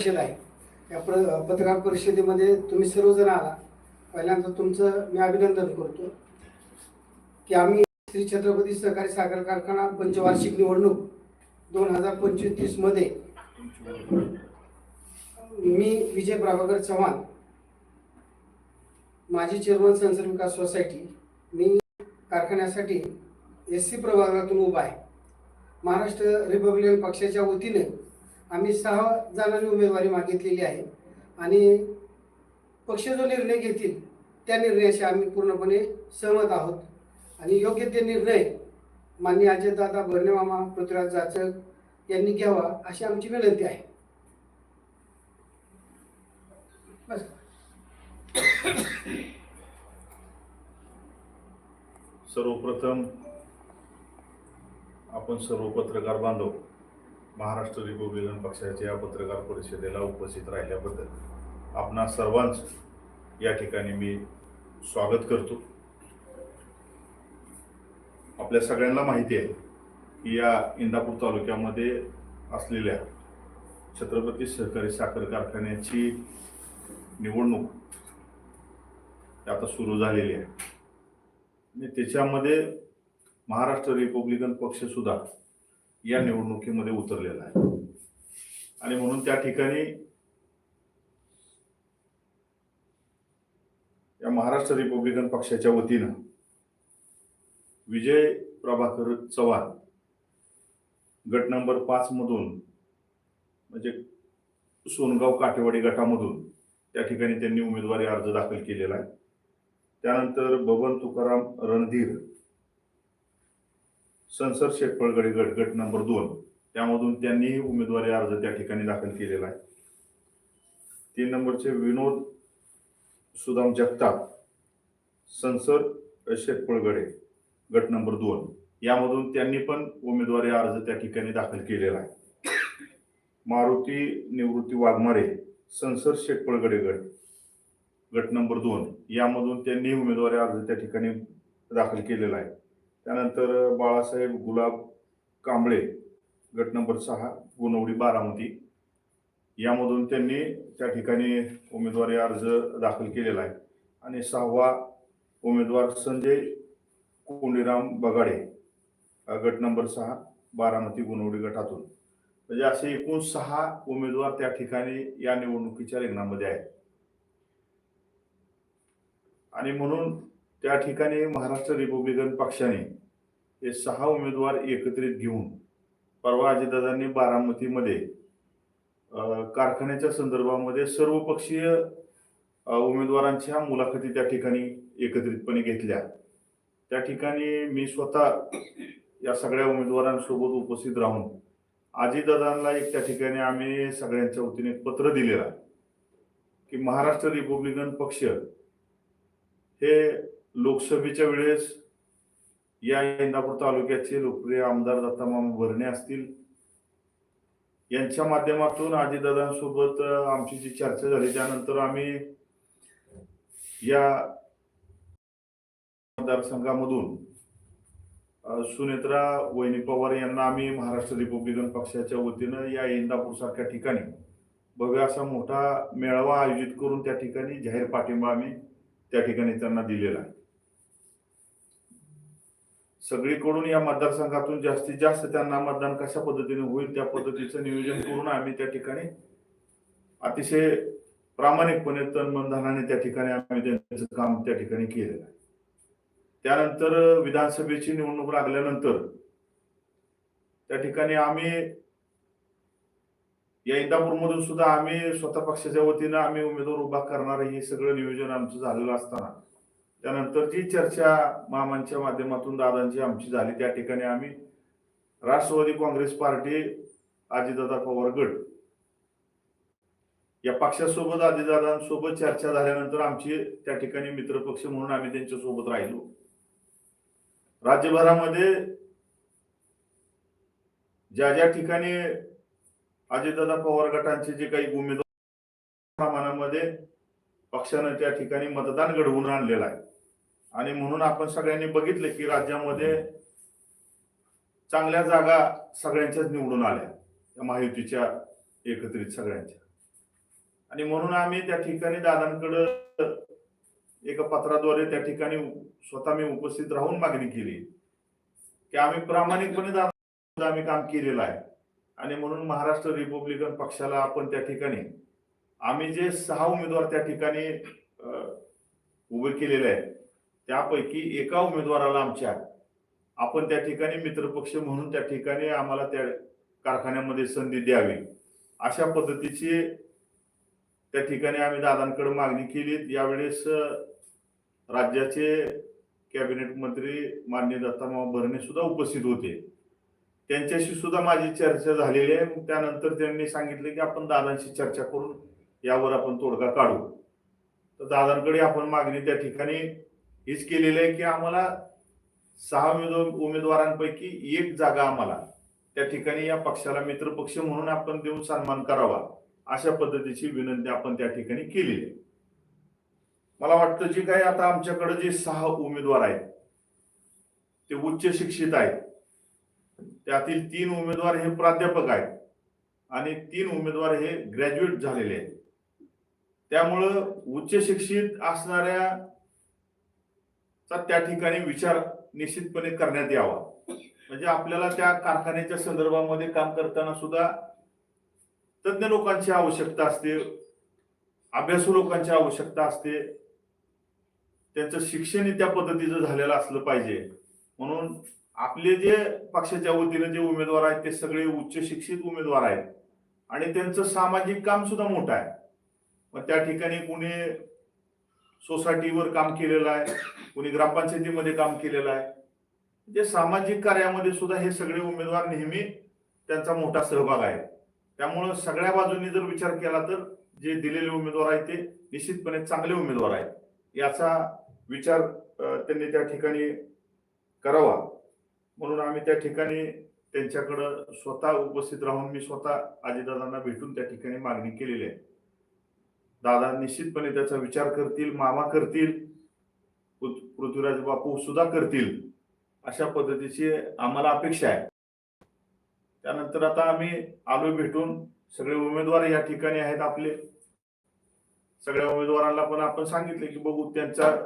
परिषद आहे. या प्र पत्रकार परिषदेमध्ये तुम्ही सर्वजण आला. पहिल्यांदा तुमचं मी अभिनंदन करतो. की आम्ही श्री छत्रपती सहकारी साखर कारखाना पंचवार्षिक निवडणूक दोन हजार पंचवीसमध्ये मी विजय प्रभाकर चव्हाण माजी चेअरमन संसद विकास सोसायटी मी कारखान्यासाठी एस सी प्रभागातून उभा आहे. महाराष्ट्र रिपब्लिकन पक्षाच्या वतीने आम्ही सहा जणांनी उमेदवारी मागितलेली आहे. आणि पक्ष जो निर्णय घेतील त्या निर्णयाशी आम्ही पूर्णपणे सहमत आहोत. आणि योग्य ते निर्णय माननीय अजयदादा भरणेमामा पृथ्वीराज जाचक यांनी घ्यावा अशी आमची विनंती आहे. बस. सर्वप्रथम आपण सर्व पत्रकार बांधव महाराष्ट्र रिपब्लिकन पक्षाच्या या पत्रकार परिषदेला उपस्थित राहिल्याबद्दल आपणा सर्वांच या ठिकाणी मी स्वागत करतो. आपल्या सगळ्यांना माहिती आहे की या इंदापूर तालुक्यामध्ये असलेल्या छत्रपती सहकारी साखर कारखान्याची निवडणूक आता सुरू झालेली आहे. आणि त्याच्यामध्ये महाराष्ट्र रिपब्लिकन पक्षसुद्धा या निवडणुकीमध्ये उतरलेला आहे. आणि म्हणून त्या ठिकाणी या महाराष्ट्र रिपब्लिकन पक्षाच्या वतीनं विजय प्रभाकर चव्हाण गट नंबर पाच मधून म्हणजे सोनगाव काटेवाडी गटामधून त्या ठिकाणी त्यांनी उमेदवारी अर्ज दाखल केलेला आहे. त्यानंतर बबन तुकाराम रणधीर संसद शेटपळगडे गट गट नंबर दोन. त्यामधून त्यांनी उमेदवारी अर्ज त्या ठिकाणी दाखल केलेला आहे. तीन नंबरचे विनोद सुदाम जगताप संसद शेटपळगडे गट नंबर दोन. यामधून त्यांनी पण उमेदवारी अर्ज त्या ठिकाणी दाखल केलेला आहे. मारुती निवृत्ती वाघमारे संसद शेटपळगडे गट गट नंबर दोन. यामधून त्यांनी उमेदवारी अर्ज त्या ठिकाणी दाखल केलेला आहे. त्यानंतर बाळासाहेब गुलाब कांबळे गट नंबर सहा गुणवडी बारामती. यामधून त्यांनी त्या ठिकाणी उमेदवारी अर्ज दाखल केलेला आहे. आणि सहावा उमेदवार संजय कोंडीराम बगाडे गट नंबर सहा बारामती गुणवडी गटातून. म्हणजे असे एकूण सहा उमेदवार त्या ठिकाणी या निवडणुकीच्या रिंगणामध्ये आहेत. आणि म्हणून त्या ठिकाणी महाराष्ट्र रिपब्लिकन पक्षाने हे सहा उमेदवार एकत्रित घेऊन परवा अजितदादांनी बारामतीमध्ये कारखान्याच्या संदर्भामध्ये सर्वपक्षीय उमेदवारांच्या मुलाखती त्या ठिकाणी एकत्रितपणे घेतल्या. त्या ठिकाणी मी स्वतः या सगळ्या उमेदवारांसोबत उपस्थित राहून अजितदादांना एक त्या ठिकाणी आम्ही सगळ्यांच्या वतीने एक पत्र दिलेलं की महाराष्ट्र रिपब्लिकन पक्ष हे लोकसभेच्या वेळेस या इंदापूर तालुक्याचे लोकप्रिय आमदार दत्तामामा भरणे असतील. यांच्या माध्यमातून आजीदादांसोबत आमची जी चर्चा झाली त्यानंतर आम्ही या मतदारसंघामधून सुनेत्रा वहिनी पवार यांना आम्ही महाराष्ट्र रिपब्लिकन पक्षाच्या वतीनं या इंदापूर सारख्या ठिकाणी भव्य असा मोठा मेळावा आयोजित करून त्या ठिकाणी जाहीर पाठिंबा आम्ही त्या ठिकाणी त्यांना दिलेला आहे. सगळीकडून या मतदारसंघातून जास्तीत जास्त त्यांना मतदान कशा पद्धतीने होईल त्या पद्धतीचं नियोजन करून आम्ही त्या ठिकाणी अतिशय प्रामाणिकपणे तन मन त्या ठिकाणी आम्ही त्यांचं काम त्या ठिकाणी केलेलं आहे. त्यानंतर विधानसभेची निवडणूक लागल्यानंतर त्या ठिकाणी आम्ही या इंदापूरमधून सुद्धा आम्ही स्वतः पक्षाच्या वतीनं आम्ही उमेदवार उभा करणार हे सगळं नियोजन आमचं झालेलं असताना त्यानंतर जी चर्चा मामांच्या माध्यमातून दादांची आमची झाली त्या ठिकाणी आम्ही राष्ट्रवादी काँग्रेस पार्टी आजीदादा पवार गट या पक्षासोबत आजीदादांसोबत चर्चा झाल्यानंतर आमची त्या ठिकाणी मित्रपक्ष म्हणून आम्ही त्यांच्यासोबत राहिलो. राज्यभरामध्ये ज्या ज्या ठिकाणी अजितदादा पवार गटांचे जे काही उमेदवार प्रमाणामध्ये पक्षानं त्या ठिकाणी मतदान घडवून आणलेलं आहे. आणि म्हणून आपण सगळ्यांनी बघितलं की राज्यामध्ये चांगल्या जागा सगळ्यांच्याच निवडून आल्या त्या महायुतीच्या एकत्रित सगळ्यांच्या. आणि म्हणून आम्ही त्या ठिकाणी दादांकडं एका पत्राद्वारे त्या ठिकाणी स्वतः मी उपस्थित राहून मागणी केली की आम्ही प्रामाणिकपणे दादा आम्ही काम केलेलं आहे. आणि म्हणून महाराष्ट्र रिपब्लिकन पक्षाला आपण त्या ठिकाणी आम्ही जे सहा उमेदवार त्या ठिकाणी उभे केलेले आहेत त्यापैकी एका उमेदवाराला आमच्या आपण त्या ठिकाणी मित्रपक्ष म्हणून त्या ठिकाणी आम्हाला त्या कारखान्यामध्ये संधी द्यावी. अशा पद्धतीची त्या ठिकाणी आम्ही दादांकडे मागणी केली. यावेळेस राज्याचे कॅबिनेट मंत्री मान्य दत्तामाव भरणे सुद्धा उपस्थित होते. त्यांच्याशी सुद्धा माझी चर्चा झालेली आहे. मग त्यानंतर त्यांनी सांगितले की आपण दादांशी चर्चा करून यावर आपण तोडगा काढू. तर दादांकडे आपण मागणी त्या ठिकाणी हेच केलेलं आहे की आम्हाला सहा उमेदवारांपैकी एक जागा आम्हाला त्या ठिकाणी या पक्षाला मित्रपक्ष म्हणून आपण देऊन सन्मान करावा अशा पद्धतीची विनंती आपण त्या ठिकाणी केलेली आहे. मला वाटतं जे काही आता आमच्याकडे जे सहा उमेदवार आहेत ते उच्च शिक्षित आहेत. त्यातील तीन उमेदवार हे प्राध्यापक आहेत आणि तीन उमेदवार हे ग्रॅज्युएट झालेले आहेत. त्यामुळं उच्च शिक्षित असणाऱ्या चा त्या ठिकाणी विचार निश्चितपणे करण्यात यावा. म्हणजे आपल्याला त्या कारखान्याच्या संदर्भामध्ये काम करताना सुद्धा तज्ञ लोकांची आवश्यकता असते अभ्यासू लोकांची आवश्यकता असते. त्यांचं शिक्षण त्या पद्धतीचं झालेलं असलं पाहिजे. म्हणून आपले जे पक्षाच्या वतीनं जे उमेदवार आहेत ते सगळे उच्च शिक्षित उमेदवार आहेत. आणि त्यांचं सामाजिक काम सुद्धा मोठं आहे. मग त्या ठिकाणी कुणी सोसायटीवर काम केलेलं आहे कुणी ग्रामपंचायतीमध्ये काम केलेलं आहे. जे सामाजिक कार्यामध्ये सुद्धा हे सगळे उमेदवार नेहमी त्यांचा मोठा सहभाग आहे. त्यामुळं सगळ्या बाजूंनी जर विचार केला तर जे दिलेले उमेदवार आहेत ते निश्चितपणे चांगले उमेदवार आहेत. याचा विचार त्यांनी त्या ठिकाणी करावा. म्हणून आम्ही त्या ठिकाणी त्यांच्याकडं स्वतः उपस्थित राहून मी स्वतः आजीदादांना भेटून त्या ठिकाणी मागणी केलेली आहे. दादा निश्चितपणे त्याचा विचार करतील मामा करतील पृथ्वीराज बापू सुद्धा करतील अशा पद्धतीची आम्हाला अपेक्षा आहे. त्यानंतर आता आम्ही आलो भेटून सगळे उमेदवार या ठिकाणी आहेत आपले. सगळ्या उमेदवारांना पण आपण सांगितले की बघू त्यांचा